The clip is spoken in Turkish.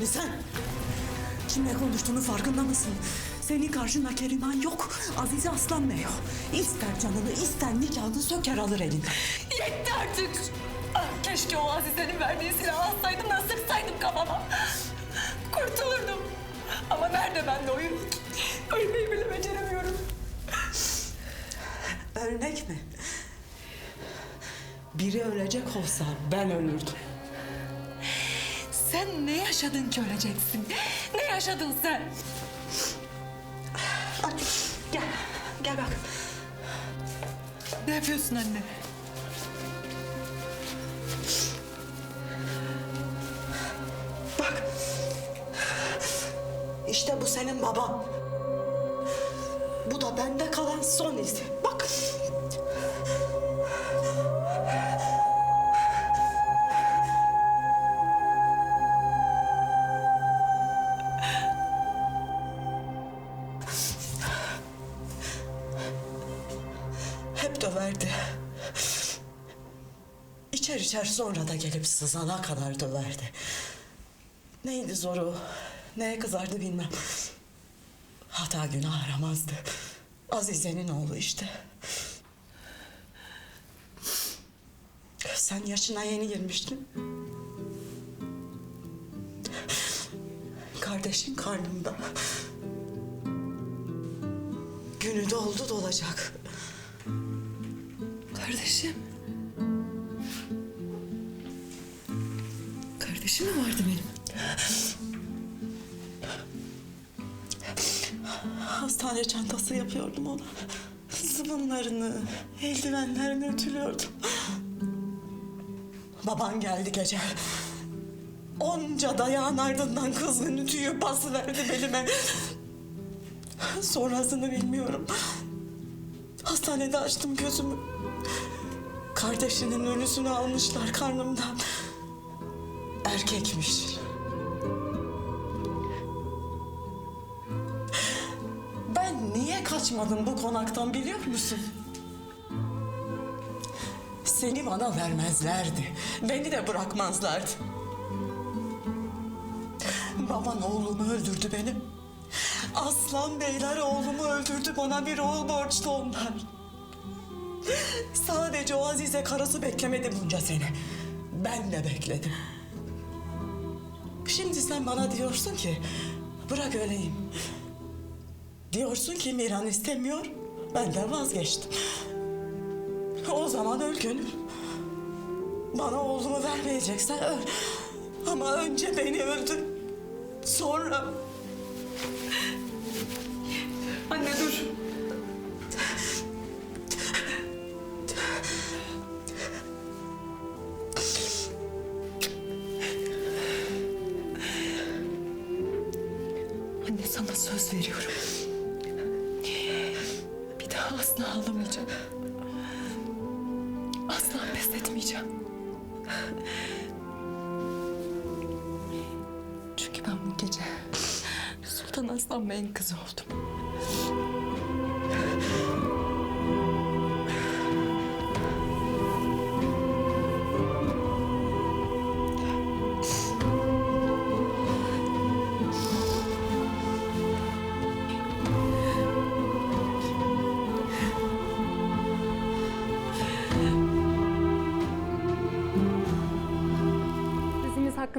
şimdi sen? Kimle konuştuğunu farkında mısın? Senin karşında Keriman yok. Azize Aslan Bey yok. İster canını ister nikahını söker alır elinden. Yetti artık. Ah, keşke o Azize'nin verdiği silahı alsaydım da sıksaydım kafama. Kurtulurdum. Ama nerede bende oyun? Ölmeyi bile beceremiyorum. Örnek mi? Biri ölecek olsa ben ölürdüm. Sen ne yaşadın ki öleceksin? Ne yaşadın sen? Ay, gel, gel bak. Ne yapıyorsun anne? Bak. İşte bu senin baban. Bu da bende kalan son izi. Bak. Döverdi. İçer içer sonra da gelip sızana kadar döverdi. Neydi zoru, neye kızardı bilmem. Hata günah aramazdı. Azize'nin oğlu işte. Sen yaşına yeni girmiştin. Kardeşin karnında. Günü doldu dolacak. Kardeşim. Kardeşim mi vardı benim? Hastane çantası yapıyordum ona. Zıvınlarını, eldivenlerini ütülüyordum. Baban geldi gece. Onca dayağın ardından kızgın ütüyü basıverdi belime. Sonrasını bilmiyorum. Hastanede açtım gözümü. Kardeşinin ölüsünü almışlar karnımdan. Erkekmiş. Ben niye kaçmadım bu konaktan biliyor musun? Seni bana vermezlerdi. Beni de bırakmazlardı. Baban oğlumu öldürdü benim. Aslan beyler oğlumu öldürdü. Bana bir oğul borçlu onlar. Sadece o Azize karısı beklemedi bunca sene. Ben de bekledim. Şimdi sen bana diyorsun ki bırak öleyim. Diyorsun ki Miran istemiyor. Ben de vazgeçtim. O zaman öl gönül. Bana oğlumu vermeyeceksen öl. Ama önce beni öldür. Sonra söz veriyorum. Bir daha asla ağlamayacağım. Asla pes etmeyeceğim. Çünkü ben bu gece Sultan Aslan Bey'in kızı oldum.